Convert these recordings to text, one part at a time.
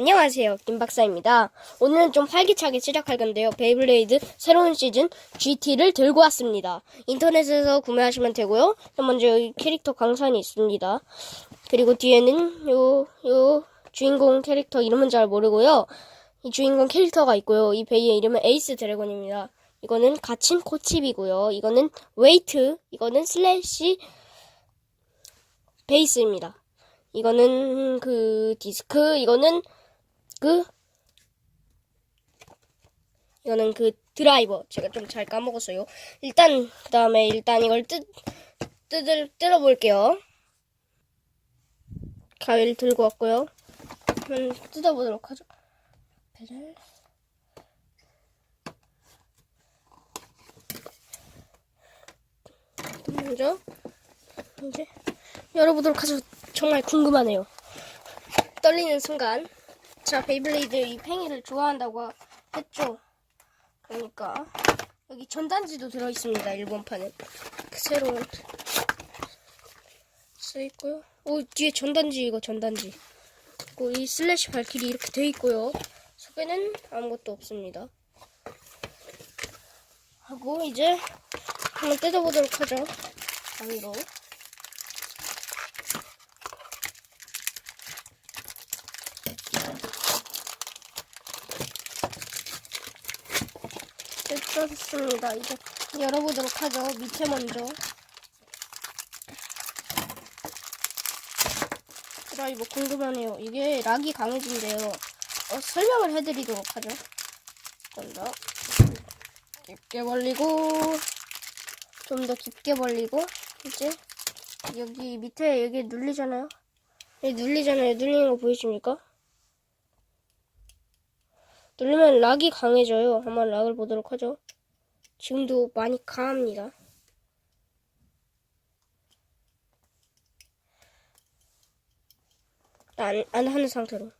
안녕하세요. 김박사입니다. 오늘은 좀 활기차게 시작할 건데요. 베이블레이드 새로운 시즌 GT를 들고 왔습니다. 인터넷에서 구매하시면 되고요. 먼저 여기 캐릭터 강산이 있습니다. 그리고 뒤에는 요, 요 주인공 캐릭터 이름은 잘 모르고요. 이 주인공 캐릭터가 있고요. 이 베이의 이름은 에이스 드래곤입니다. 이거는 갇힌 코칩이고요. 이거는 웨이트, 이거는 슬래시 베이스입니다. 이거는 그 디스크, 이거는 그 이거는 그 드라이버. 제가 좀 잘 까먹었어요. 일단 그 다음에 일단 이걸 뜯 뜯을 뜯어 볼게요. 가위를 들고 왔고요. 한번 뜯어 보도록 하죠. 배를 먼저 이제 열어보도록 하죠. 정말 궁금하네요. 떨리는 순간. 자, 베이블레이드 이 팽이를 좋아한다고 했죠. 그러니까 여기 전단지도 들어있습니다. 일본판은 그 새로운 써 있고요. 오 뒤에 전단지 이거 전단지. 그리고 이 슬래시 발길이 이렇게 돼 있고요. 속에는 아무것도 없습니다. 하고 이제 한번 뜯어보도록 하죠. 가위로. 뜯었습니다. 이제 열어보도록 하죠. 밑에 먼저. 드라이버 궁금하네요. 이게 락이 강해진대요. 어, 설명을 해드리도록 하죠. 좀더 깊게 벌리고 좀 더 깊게 벌리고 이제 여기 밑에 여기 눌리잖아요. 여기 눌리잖아요. 눌리는 거 보이십니까? 누르면 락이 강해져요. 한번 락을 보도록 하죠. 지금도 많이 강합니다. 안, 안 하는 상태로.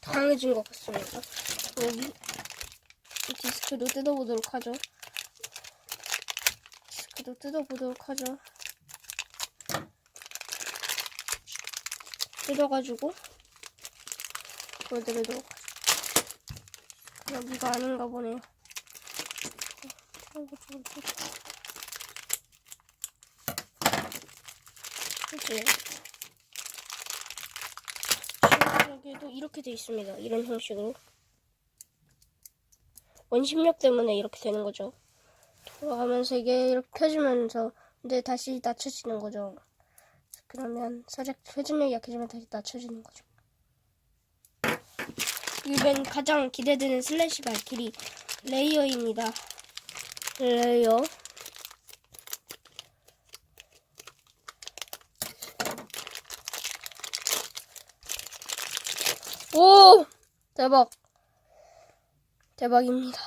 강해진 것 같습니다. 여기 이 디스크도 뜯어보도록 하죠. 디스크도 뜯어보도록 하죠. 뜯어가지고 보여드리도록 하죠. 여기가 아닌가 보네요. 아이고, 저거. 이제 여기도 이렇게 돼 있습니다. 이런 형식으로 원심력 때문에 이렇게 되는 거죠. 돌아가면서 이게 이렇게 켜지면서 근데 다시 낮춰지는 거죠. 그러면 회전력이 약해지면 다시 낮춰지는 거죠. 이번 가장 기대되는 슬래시 발키리 레이어입니다. 레이어. 오! 대박. 대박입니다.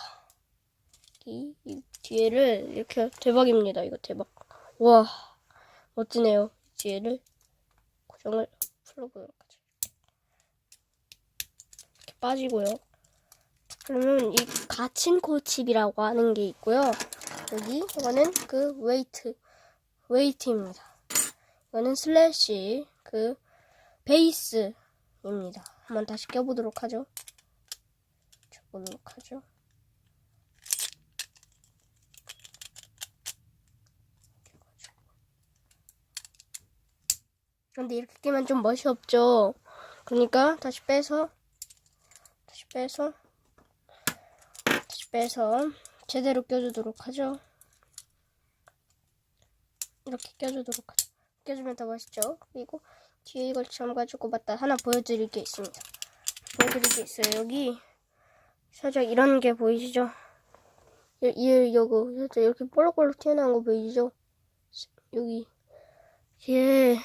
이, 이 뒤에를 이렇게 대박입니다. 이거 대박. 와, 멋지네요. 뒤에를 고정을 하죠. 이렇게 빠지고요. 그러면 이 갇힌 코칩이라고 하는 게 있고요. 여기 이거는 그 웨이트 웨이트입니다. 이거는 슬래시 그 베이스입니다. 한번 다시 껴보도록 하죠. 껴보도록 하죠. 근데 이렇게 끼면 좀 멋이 없죠. 그러니까 다시 빼서 다시 빼서 다시 빼서 제대로 껴주도록 하죠. 이렇게 껴주도록 하죠. 껴주면 더 멋있죠. 그리고 뒤에 이걸 잠가지고 맞다 하나 보여드릴 게 있습니다. 보여드릴 게 있어요. 여기 살짝 이런 게 보이시죠? 이, 이, 요거 살짝 이렇게 볼록볼록 튀어나온 거 보이시죠? 여기 뒤에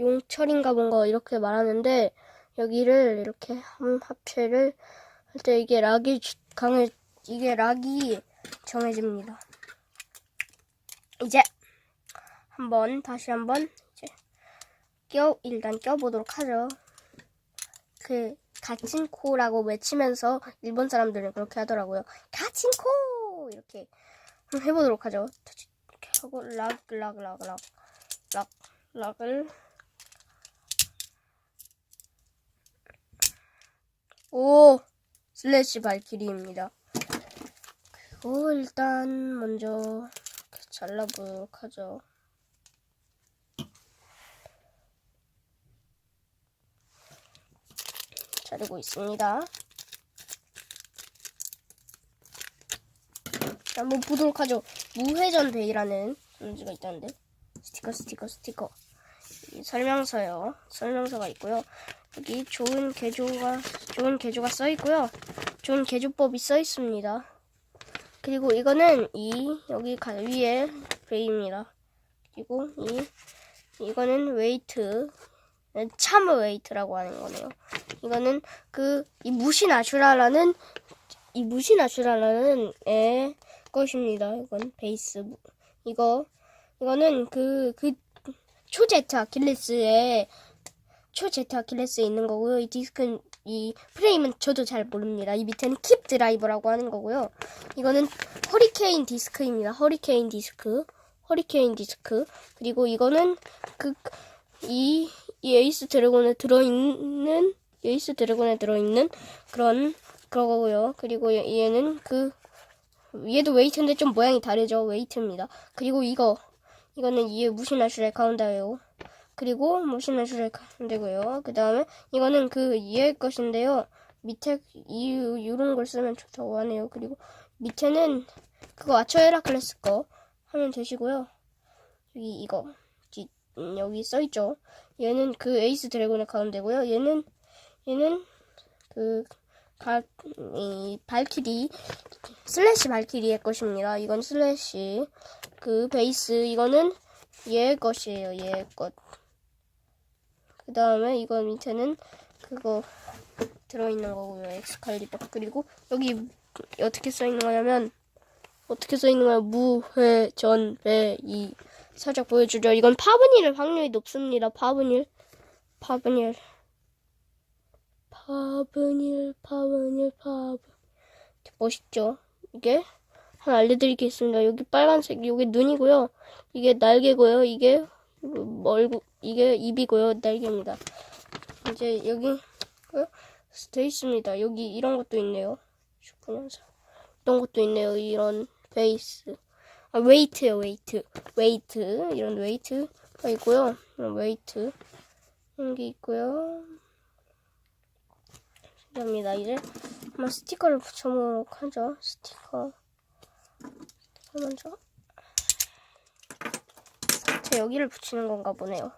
용철인가 뭔가 이렇게 말하는데 여기를 이렇게 함 합체를 할 때 이게 락이 주- 강해 이게 락이 정해집니다. 이제 한번 다시 한번 이제 껴 일단 껴보도록 하죠. 그 갇힌 코라고 외치면서 일본 사람들은 그렇게 하더라고요. 갇힌 코 이렇게 해보도록 하죠. 이렇게 하고 락 락 락 락 락 락을 오 슬래시 발키리입니다. 그리고 일단 먼저 잘라보도록 하죠. 자르고 있습니다. 자, 한번 보도록 하죠. 무회전 베이라는 존재가 있다는데 스티커 스티커 스티커 이 설명서요. 설명서가 있고요. 여기 좋은 개조가 좋은 개조가 써 있고요. 좋은 개조법이 써 있습니다. 그리고 이거는 이 여기 가 위에 베이입니다. 그리고 이 이거는 웨이트 참을 웨이트라고 하는 거네요. 이거는 그 이 무신 아슈라라는 이 무신 아슈라라는 애 것입니다. 이건 베이스 이거 이거는 그 그 초제트 아킬레스에 초제트 아킬레스에 있는 거고요. 이 디스크는 이 프레임은 저도 잘 모릅니다. 이 밑에는 킵 드라이버라고 하는 거고요. 이거는 허리케인 디스크입니다. 허리케인 디스크. 허리케인 디스크. 그리고 이거는 그 이 이 에이스 드래곤에 들어있는 에이스 드래곤에 들어있는 그런 그거고요. 그리고 얘- 얘는 그 얘도 웨이트인데 좀 모양이 다르죠. 웨이트입니다. 그리고 이거 이거는 이에 무신하슈의 가운데예요. 그리고 무신하슈의 가운데고요. 그 다음에 이거는 그 이의 것인데요. 밑에 이 이런 걸 쓰면 좋다고 하네요. 그리고 밑에는 그거 아처에라 클래스 거 하면 되시고요. 여기 이거 뒤- 음, 여기 써 있죠. 얘는 그 에이스 드래곤의 가운데고요. 얘는 얘는 그 가, 이 발키리 슬래시 발키리의 것입니다. 이건 슬래시 그 베이스 이거는 얘 것이에요. 얘 것. 그 다음에 이거 밑에는 그거 들어있는 거고요. 엑스칼리버 그리고 여기 어떻게 써 있는 거냐면 어떻게 써 있는 거야? 무회 전 배 이 살짝 보여주죠. 이건 파브닐 확률이 높습니다. 파브닐 파브닐 파브닐 파브닐 파브 멋있죠? 이게 하나 알려드리겠습니다. 여기 빨간색, 여기 눈이고요. 이게 날개고요. 이게 멀고 이게 입이고요. 날개입니다. 이제 여기 그, 돼 있습니다. 여기 이런 것도 있네요. 슈퍼연사 이런 것도 있네요. 이런 베이스. 아, 웨이트요, 웨이트. 웨이트. 이런 웨이트가 있고요. 이런 웨이트. 이런 게 있고요. 감사합니다. 이제 한번 스티커를 붙여보도록 하죠. 스티커. 스티커 먼저. 제 여기를 붙이는 건가 보네요.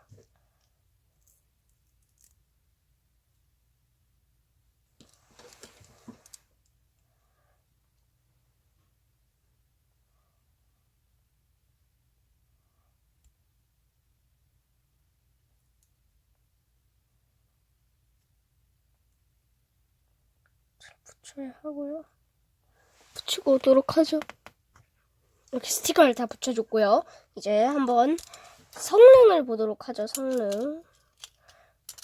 붙여야 하고요. 붙이고 오도록 하죠. 이렇게 스티커를 다 붙여줬고요. 이제 한번 성능을 보도록 하죠. 성능.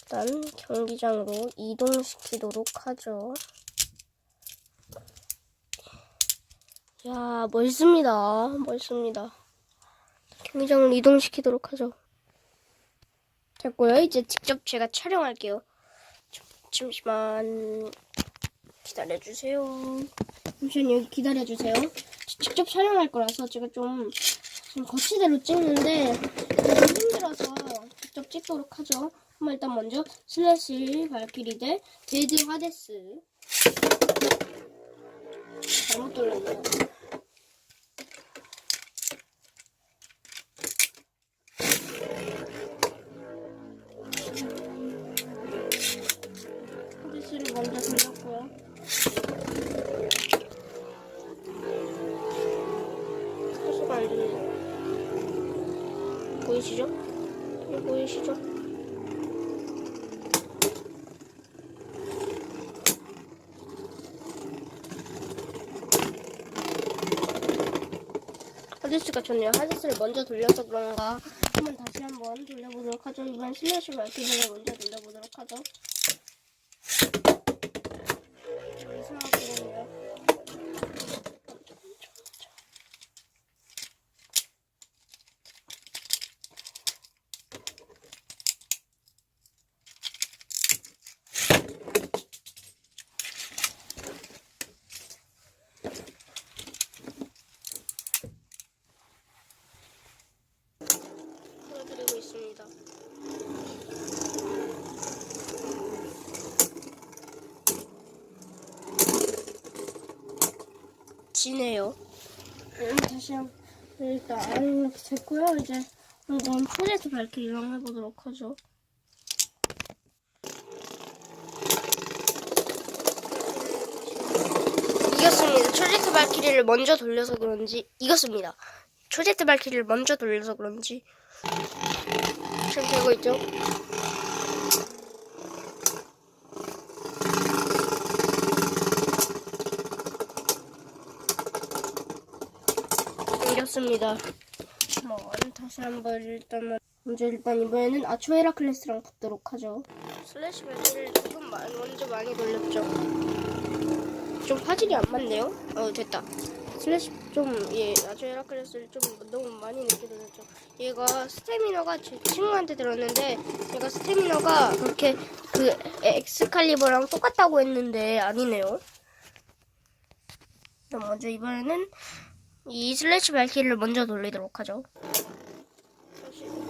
일단 경기장으로 이동시키도록 하죠. 야, 멋있습니다. 멋있습니다. 경기장을 이동시키도록 하죠. 됐고요. 이제 직접 제가 촬영할게요. 좀- 잠시만 기다려주세요. 잠시만 여기 기다려주세요. 직접 촬영할 거라서 제가 좀, 좀 거치대로 찍는데 좀 힘들어서 직접 찍도록 하죠. 한번 일단 먼저 슬래시 발키리 대 데드 하데스 잘못 돌렸네요. 하데스를 먼저 돌렸고요. 사수가 안 되네요. 보이시죠? 이거 보이시죠? 하디스가 좋네요. 하디스를 먼저 돌려서 그런가 한번 다시 한번 돌려보도록 하죠. 이번 슬래시 마이크를 먼저 돌려보도록 하죠. 좀 이상하게 되네요. 좋습니다. 지네요. 음, 다시 한 일단 아, 이렇게 됐고요. 이제 이건 프로젝트 발키리랑 해보도록 하죠. 이겼습니다. 프로젝트 발키리를 먼저 돌려서 그런지 이겼습니다. 프로젝트 발키리를 먼저 돌려서 그런지 지금 되고 있죠? 이겼습니다. 뭐 다시 한번 일단은 먼저 일단 이번에는 아초에라 클래스랑 붙도록 하죠. 슬래시 발키리를 조금 마- 먼저 많이 돌렸죠. 좀 화질이 안 맞네요. 어 됐다. 슬래시 좀예 아주 헤라클레스를 좀 너무 많이 늦게 들었죠. 얘가 스태미너가 제 친구한테 들었는데 얘가 스태미너가 그렇게 그 엑스칼리버랑 똑같다고 했는데 아니네요. 그럼 먼저 이번에는 이 슬래시 발키리를 먼저 돌리도록 하죠.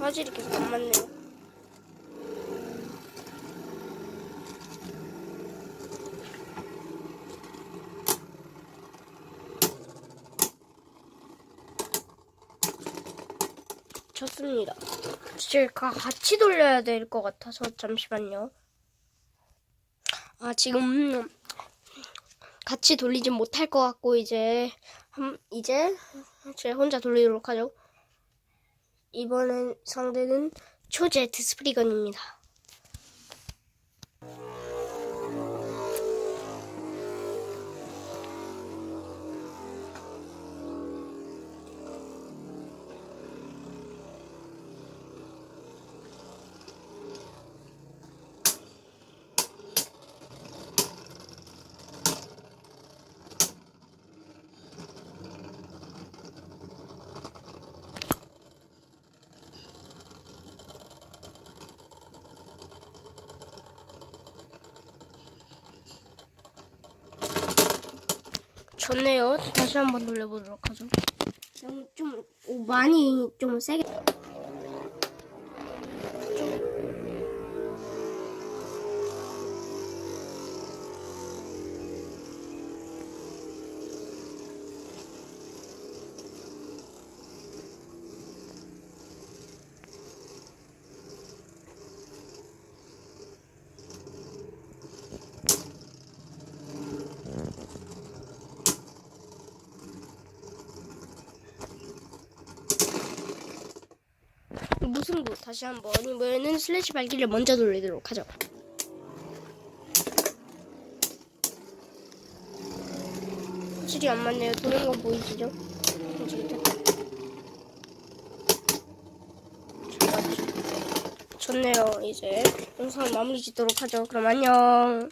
화질이 계속 안 맞네요. 좋습니다. 제가 같이 돌려야 될 것 같아서 잠시만요. 아 지금 같이 돌리진 못할 것 같고 이제 한, 이제 제 혼자 돌리도록 하죠. 이번엔 상대는 초제트 스프리건입니다. 좋네요. 다시 한번 돌려보도록 하죠. 좀, 좀 오, 많이 좀 세게. 무승부 다시 한번 이번에는 슬래시 발기를 먼저 돌리도록 하죠. 확실히 안 맞네요. 도는 거 보이시죠? 좋네요. 이제 영상 마무리 짓도록 하죠. 그럼 안녕.